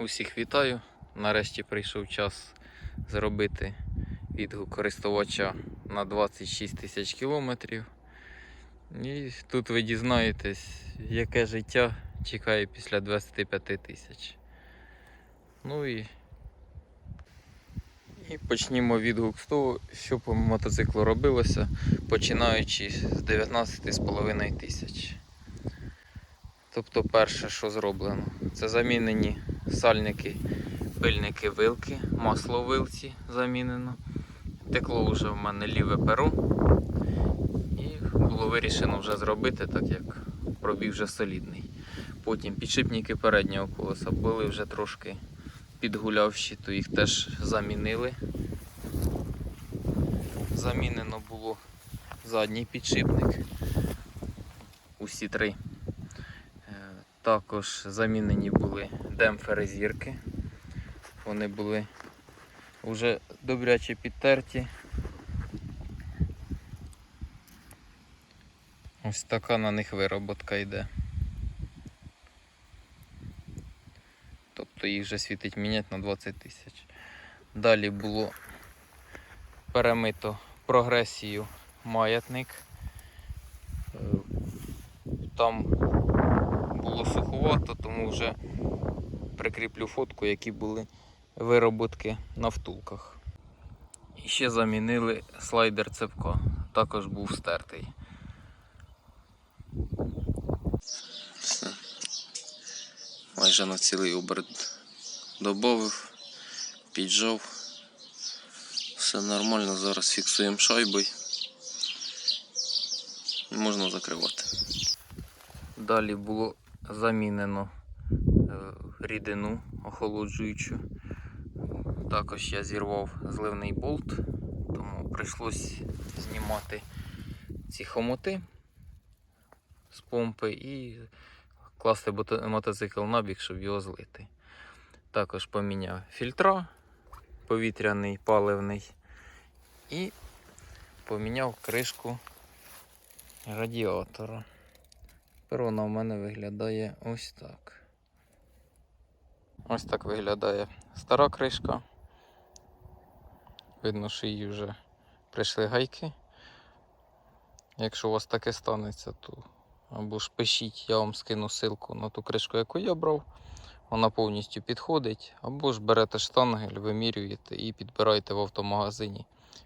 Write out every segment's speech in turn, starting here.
Усіх вітаю. Нарешті прийшов час зробити відгук користувача на 26 тисяч кілометрів. І тут ви дізнаєтесь, яке життя чекає після 25 тисяч. Ну і, і почнімо відгук з того, що по мотоциклу робилося, починаючи з 19,5 тисяч. Тобто перше, що зроблено, це замінені сальники, пильники вилки, масло вилці замінено. Текло вже в мене ліве перо. І було вирішено вже зробити, так як пробіг вже солідний. Потім підшипники переднього колеса були вже трошки підгулявші, то їх теж замінили. Замінено було задній підшипник. Усі три. Також замінені були демпфери зірки. Вони були вже добряче підтерті. Ось така на них вироботка йде. Тобто їх вже світить міняти на 20 тисяч. Далі було перемито прогресію маятник. Е, Там було суховато, тому вже прикріплю фотку, які були вироботки на втулках. І ще замінили слайдер цепка, також був стертий. Майже на цілий оберт добавив, піджав. Все нормально, зараз фіксуємо шайбою. Можна закривати. Далі було замінено е, рідину охолоджуючу. Також я зірвав зливний болт, тому прийшлось знімати ці хомути з помпи і класти мотоцикл на бік, щоб його злити. Також поміняв фільтра, повітряний, паливний і поміняв кришку радіатора. Тепер вона в мене виглядає ось так. Ось так виглядає стара кришка. Видно, що її вже прийшли гайки. Якщо у вас таке станеться, то або ж пишіть, я вам скину ссылку на ту кришку, яку я брав. Вона повністю підходить. Або ж берете штангель, вимірюєте і підбираєте в автомагазині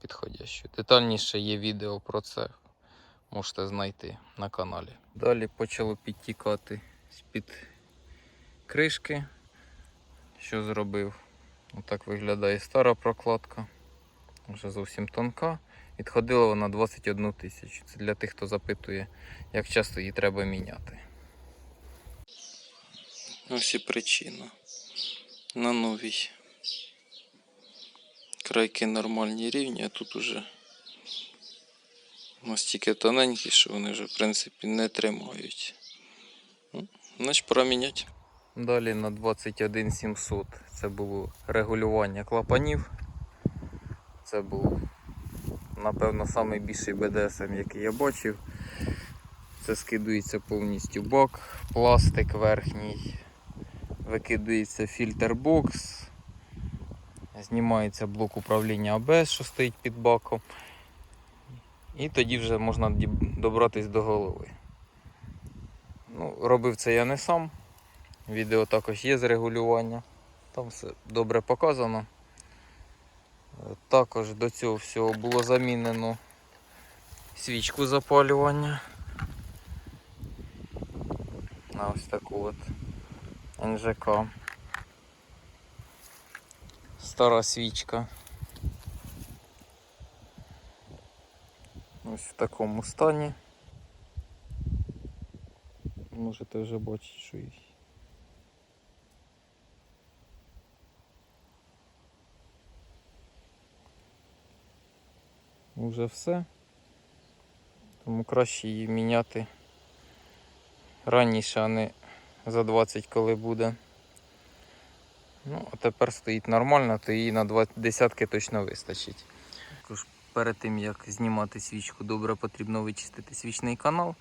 підходящу. Детальніше є відео про це. Можете знайти на каналі. Далі почало підтікати з-під кришки. Що зробив? Отак виглядає стара прокладка. Вже зовсім тонка. Відходила вона 21 тисячу. Це для тих, хто запитує, як часто її треба міняти. Ось і причина. На новій. Крайки нормальні рівні, а тут уже настільки тоненькі, що вони вже в принципі не тримають. Ну, Значить пора. Далі на 21700 це було регулювання клапанів. Це був, напевно, найбільший БДСМ, який я бачив. Це скидується повністю бак, пластик верхній, викидується фільтр бокс, знімається блок управління АБС, що стоїть під баком. І тоді вже можна добратись до голови. Ну, робив це я не сам. Відео також є з регулювання. Там все добре показано. Е, Також до цього всього було замінено свічку запалювання. На ось таку от НЖК. Стара свічка. Ось в такому стані. Можете вже бачити, що їх. Уже все. Тому краще її міняти раніше, а не за 20 коли буде. Ну, а тепер стоїть нормально, то її на 20 десятки точно вистачить. Перед тим як знімати свічку, добре потрібно вичистити свічний канал.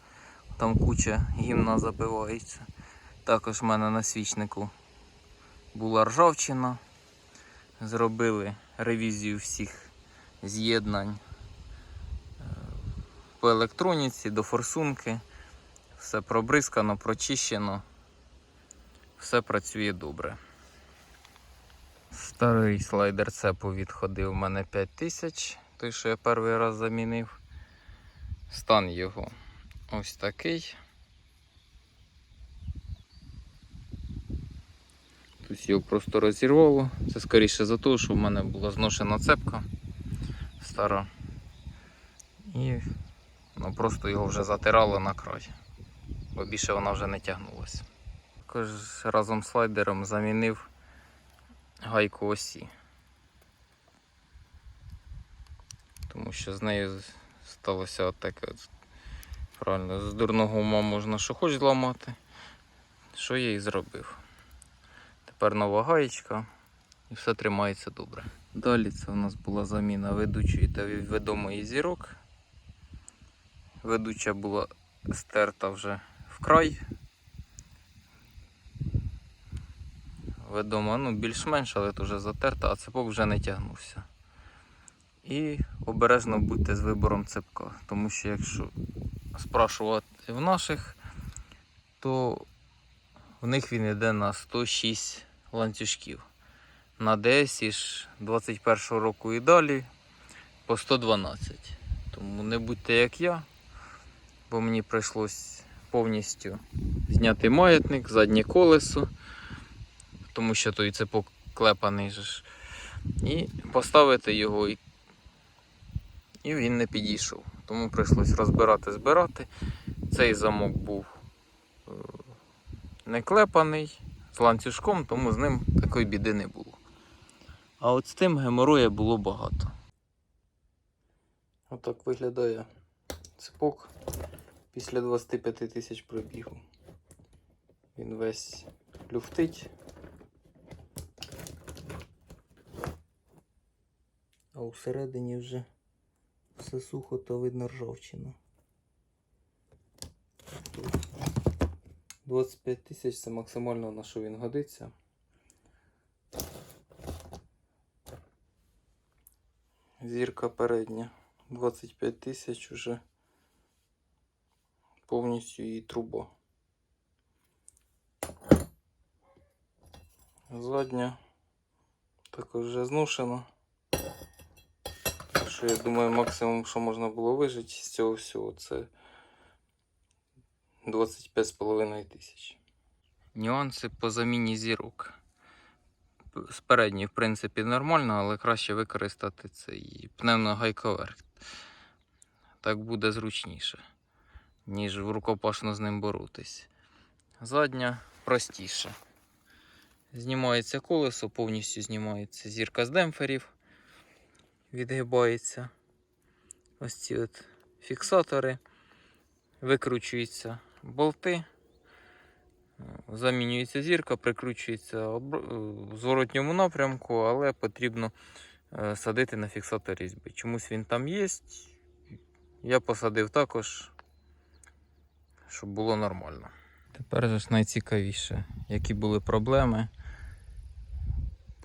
Там куча гімна запивається. Також в мене на свічнику була ржавчина. Зробили ревізію всіх з'єднань е, по електроніці до форсунки. Все пробризкано, прочищено. Все працює добре. Старий слайдер цепу відходив у мене 5000, той, що я перший раз замінив. Стан його ось такий. Тут його просто розірвало. Це скоріше за те, що в мене була зношена цепка стара. І ну, просто його вже затирало на край, бо більше вона вже не тягнулася. Також разом з слайдером замінив гайку осі. Тому що з нею сталося таке. Правильно, з дурного ума можна що хоч зламати. Що я і зробив. Тепер нова гаєчка і все тримається добре. Далі це у нас була заміна ведучої та відомої зірок. Ведуча була стерта вже вкрай. Ведома, ну, більш-менш, але то вже затерта, а цепок вже не тягнувся. І обережно будьте з вибором цепка, тому що якщо спрашувати в наших, то в них він йде на 106 ланцюжків. На ДСі ж 21 року і далі по 112. Тому не будьте як я, бо мені прийшлось повністю зняти маятник, заднє колесо, тому що той цепок клепаний ж. І поставити його, і, і він не підійшов. Тому прийшлось розбирати, збирати. Цей замок був е, не клепаний з ланцюжком, тому з ним такої біди не було. А от з тим геморроя було багато. Отак виглядає цепок після 25 тисяч пробігу. Він весь люфтить. А усередині вже все сухо, то видно ржавчина. 25 тисяч це максимально на що він годиться. Зірка передня. 25 тисяч уже повністю її труба. Задня також вже зношена. Що я думаю, максимум, що можна було вижити з цього всього, це 25,5 тисяч. Нюанси по заміні зірок. З в принципі, нормально, але краще використати цей пневмогайковерт. Так буде зручніше, ніж в рукопашно з ним боротись. Задня простіше. Знімається колесо, повністю знімається зірка з демпферів, відгибається. Ось ці от фіксатори, викручуються болти. Замінюється зірка, прикручується в зворотньому напрямку, але потрібно е, садити на фіксатор різьби. Чомусь він там є. Я посадив також, щоб було нормально. Тепер же ж найцікавіше, які були проблеми,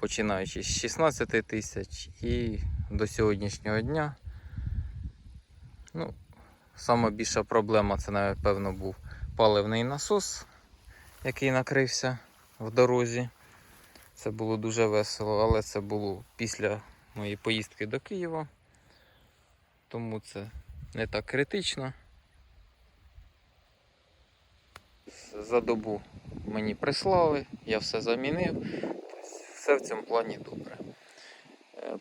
починаючи з 16 тисяч і до сьогоднішнього дня. Ну, сама більша проблема це, напевно, був паливний насос який накрився в дорозі. Це було дуже весело, але це було після моєї поїздки до Києва. Тому це не так критично. За добу мені прислали, я все замінив. Все в цьому плані добре.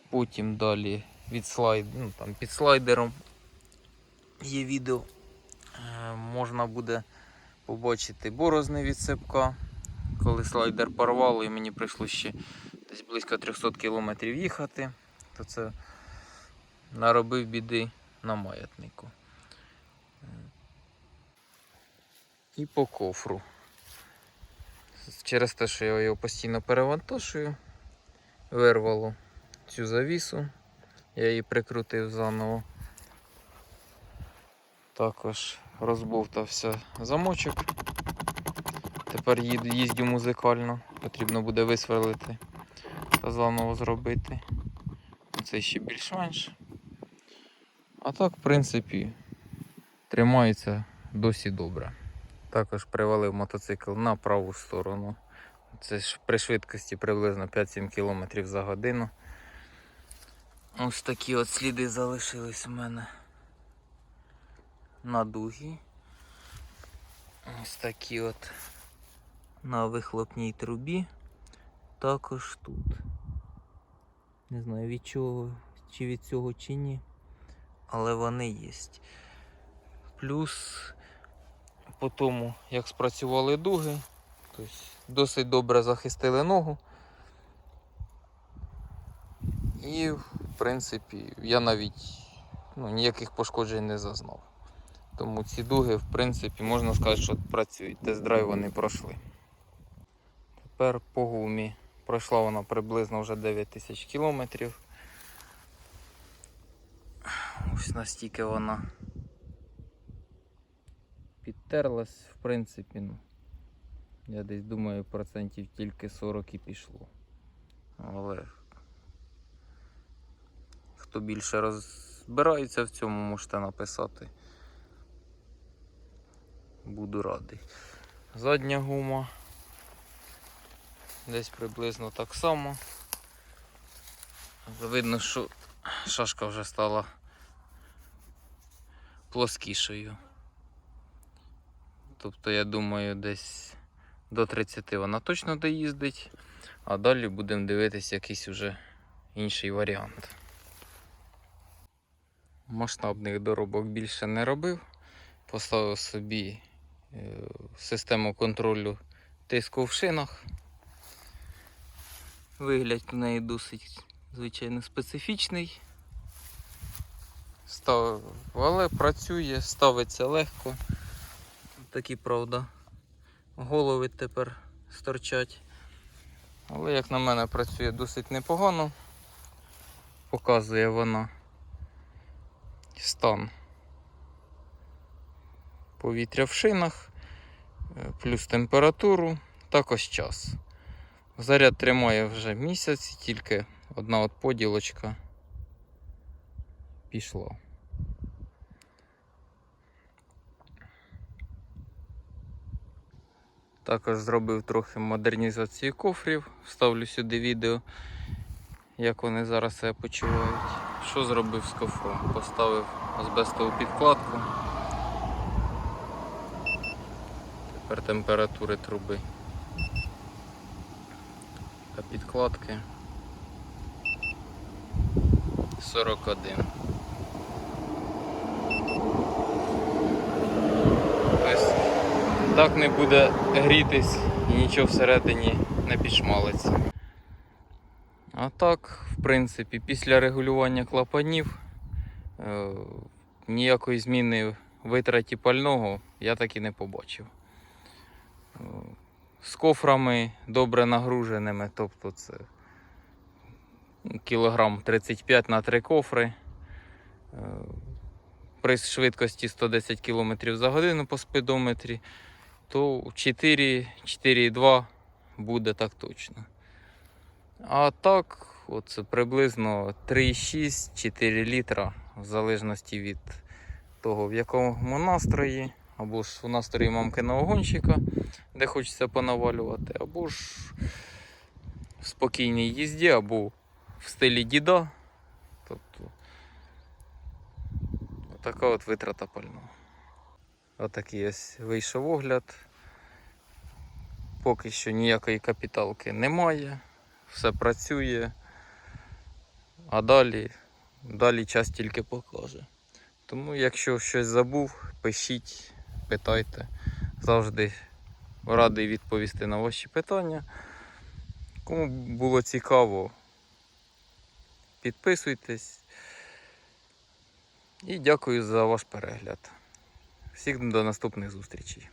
Потім далі від слайд, ну, там, під слайдером є відео. Е, Можна буде побачити борозни від цепка. Коли слайдер порвало і мені прийшло ще десь близько 300 км їхати, то це наробив біди на маятнику. І по кофру. Через те, що я його постійно перевантажую, вирвало цю завісу, я її прикрутив заново. Також розбовтався замочок. Тепер їздю музикально. Потрібно буде висверлити та заново зробити. Це ще більш-менш. А так, в принципі, тримається досі добре. Також привалив мотоцикл на праву сторону. Це ж при швидкості приблизно 5-7 км за годину. Ось такі от сліди залишились у мене на дугі. Ось такі от на вихлопній трубі. Також тут. Не знаю від чого, чи від цього, чи ні. Але вони є. Плюс по тому, як спрацювали дуги, тобто досить добре захистили ногу. І, принципі, я навіть ну, ніяких пошкоджень не зазнав. Тому ці дуги, в принципі, можна сказати, що працюють. Тест-драйв вони пройшли. Тепер по гумі. Пройшла вона приблизно вже 9 тисяч кілометрів. Ось настільки вона підтерлась, в принципі, ну, я десь думаю, процентів тільки 40 і пішло. Але хто більше розбирається в цьому, можете написати. Буду радий. Задня гума. Десь приблизно так само. Видно, що шашка вже стала плоскішою. Тобто, я думаю, десь до 30 вона точно доїздить, а далі будемо дивитися якийсь уже інший варіант. Масштабних доробок більше не робив. Поставив собі е, систему контролю тиску в шинах. Вигляд у неї досить, звичайно, специфічний. Став... Але працює, ставиться легко. Такі, правда, голови тепер сторчать. Але, як на мене, працює досить непогано. Показує вона стан повітря в шинах, е, плюс температуру, також час. Заряд тримає вже місяць, тільки одна от поділочка пішла. Також зробив трохи модернізації кофрів, вставлю сюди відео, як вони зараз себе почувають. Що зробив з кофром? Поставив азбестову підкладку. Тепер температури труби та підкладки 41. Тобто так не буде грітись і нічого всередині не підшмалиться. А так, в принципі, після регулювання клапанів е, ніякої зміни витраті пального я так і не побачив. Е, з кофрами добре нагруженими, тобто це кілограм 35 на 3 кофри. Е, При швидкості 110 км за годину по спидометрі, то 4, 4,2 буде так точно. А так, оце приблизно 3,6-4 літра, в залежності від того, в якому настрої, або ж в настрої мамкиного гонщика, де хочеться понавалювати, або ж в спокійній їзді, або в стилі діда. Тобто така от витрата пального. Отакий ось вийшов огляд. Поки що ніякої капіталки немає, все працює, а далі, далі час тільки покаже. Тому, якщо щось забув, пишіть, питайте. Завжди радий відповісти на ваші питання. Кому було цікаво, підписуйтесь. І дякую за ваш перегляд. Всіх до наступних зустрічей.